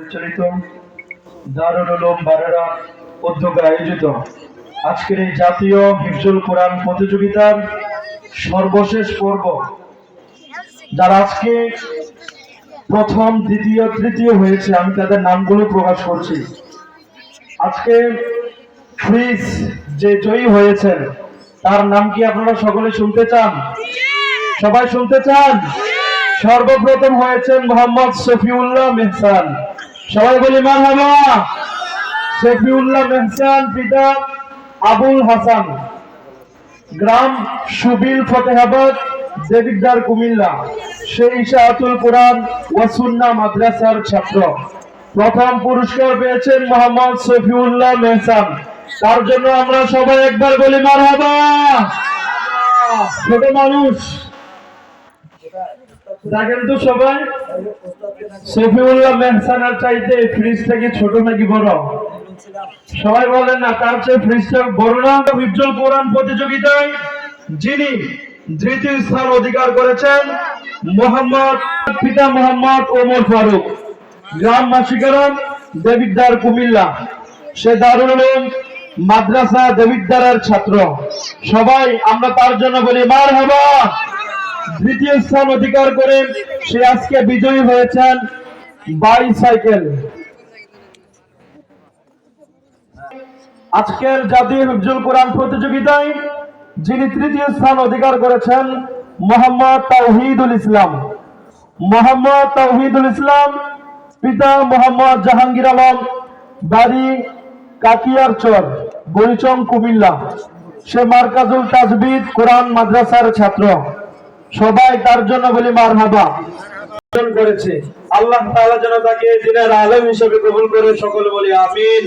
পরিচালিত আয়োজিত আজকের এই জাতীয় হিফজুল কোরআন প্রতিযোগিতার সর্বশেষ পর্ব। যারা আজকে প্রথম, দ্বিতীয়, তৃতীয় হয়েছে, আমি তাদের নামগুলো প্রকাশ করছি। আজকে ফ্রিজ যে জয়ী হয়েছেন, তার নাম কি আপনারা সকলে শুনতে চান? সবাই শুনতে চান? সর্বপ্রথম হয়েছেন মোহাম্মদ শফিউল্লাহ মেহসান। সবাই বলি মারহাবা শফিউল্লাহ মেহসান, পিতা আবুল হাসান। গ্রাম সুবিল ফতেহাবাদ দেবিদ্দার কুমিল্লা। সেই ইশাআতুল কোরআন ওয়াসুন্না মাদ্রাসার ছাত্র। প্রথম পুরস্কার পেয়েছেন মোহাম্মদ শফিউল্লাহ মেহসান। তার জন্য আমরা সবাই একবার বলি মারহাবা ছোট মানুষ। দেখেন তো সবাই। শফিউল্লাহ মেহসানের চাইতে ফ্রিজটা কি ছোট নাকি বড়? সবাই বলেন না, তার চেয়ে ফ্রিজটা বড় না? বিজ্জল কোরআন প্রতিযোগিতায় যিনি স্থান অধিকার করেছেন, মোহাম্মদ, পিতা মোহাম্মদ ওমর ফারুক। গ্রাম দেবিদ্দার কুমিল্লা। সে দারুল মাদ্রাসা দেবিদ্দারের ছাত্র। সবাই আমরা তার জন্য বলি মার হবা দ্বিতীয় স্থান অধিকার করে সে আজকে বিজয়ী হয়েছেন বাইসাইকেল আজকের জাতীয় হিফজুল কোরআন প্রতিযোগিতায় যিনি তৃতীয় স্থান অধিকার করেছেন মোহাম্মদ তাওহিদুল ইসলাম। মোহাম্মদ তাওহিদুল ইসলাম, পিতা মোহাম্মদ জাহাঙ্গীর আলম, বাড়ি কাকিয়ার চর বরিচং কুমিল্লা। সে মার্কাজুল তাজবিদ কোরআন মাদ্রাসার ছাত্র। সবাই তার জন্য বলি মার হাবা করেছে। আল্লাহ তাআলা যেন তাকে দিনের আলম হিসেবে কবুল করে সকলে বলি আমিন।